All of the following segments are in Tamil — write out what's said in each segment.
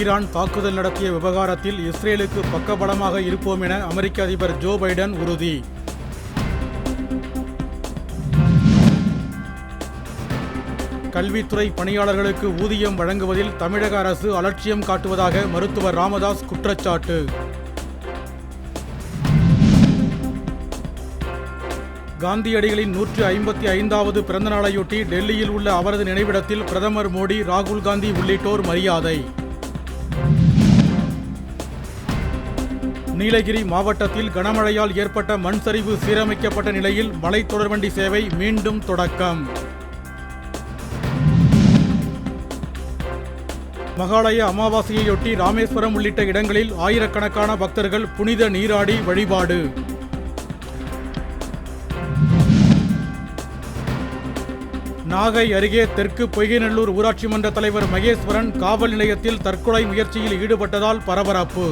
ஈரான் தாக்குதல் நடத்திய விவகாரத்தில் இஸ்ரேலுக்கு பக்கபலமாக இருப்போம் என அமெரிக்க அதிபர் ஜோ பைடன் உறுதி. கல்வித்துறை பணியாளர்களுக்கு ஊதியம் வழங்குவதில் தமிழக அரசு அலட்சியம் காட்டுவதாக மருத்துவர் ராமதாஸ் குற்றச்சாட்டு. காந்தியடிகளின் நூற்று ஐம்பத்தி ஐந்தாவது பிறந்தநாளையொட்டி டெல்லியில் உள்ள அவரது நினைவிடத்தில் பிரதமர் மோடி ராகுல் காந்தி உள்ளிட்டோர் மரியாதை. நீலகிரி மாவட்டத்தில் கனமழையால் ஏற்பட்ட மண் சரிவு சீரமைக்கப்பட்ட நிலையில் மலை தொடர்வண்டி சேவை மீண்டும் தொடக்கம். மகாலய அமாவாசையையொட்டி ராமேஸ்வரம் உள்ளிட்ட இடங்களில் ஆயிரக்கணக்கான பக்தர்கள் புனித நீராடி வழிபாடு. நாகை அருகே தெற்கு பொய்கைநல்லூர் ஊராட்சி மன்ற தலைவர் மகேஸ்வரன் காவல் நிலையத்தில் தற்கொலை முயற்சியில் ஈடுபட்டதால் பரபரப்பு.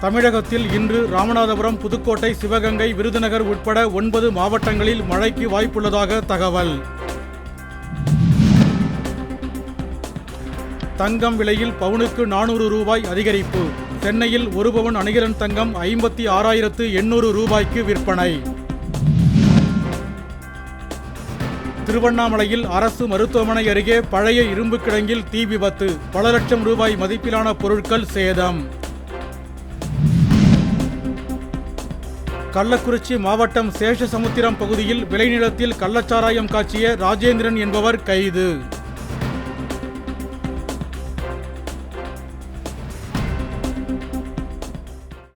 தமிழகத்தில் இன்று ராமநாதபுரம் புதுக்கோட்டை சிவகங்கை விருதுநகர் உட்பட ஒன்பது மாவட்டங்களில் மழைக்கு வாய்ப்புள்ளதாக தகவல். தங்கம் விலையில் பவுனுக்கு நானூறு ரூபாய் அதிகரிப்பு. சென்னையில் ஒரு பவுன் அணிகலன் தங்கம் ஐம்பத்தி ஆறாயிரத்து எண்ணூறு ரூபாய்க்கு விற்பனை. திருவண்ணாமலையில் அரசு மருத்துவமனை அருகே பழைய இரும்பு கிடங்கில் தீ விபத்து. பல லட்சம் ரூபாய் மதிப்பிலான பொருட்கள் சேதம். கள்ளக்குறிச்சி மாவட்டம் சேஷசமுத்திரம் பகுதியில் விளைநிலத்தில் கள்ளச்சாராயம் காய்ச்சிய ராஜேந்திரன் என்பவர் கைது.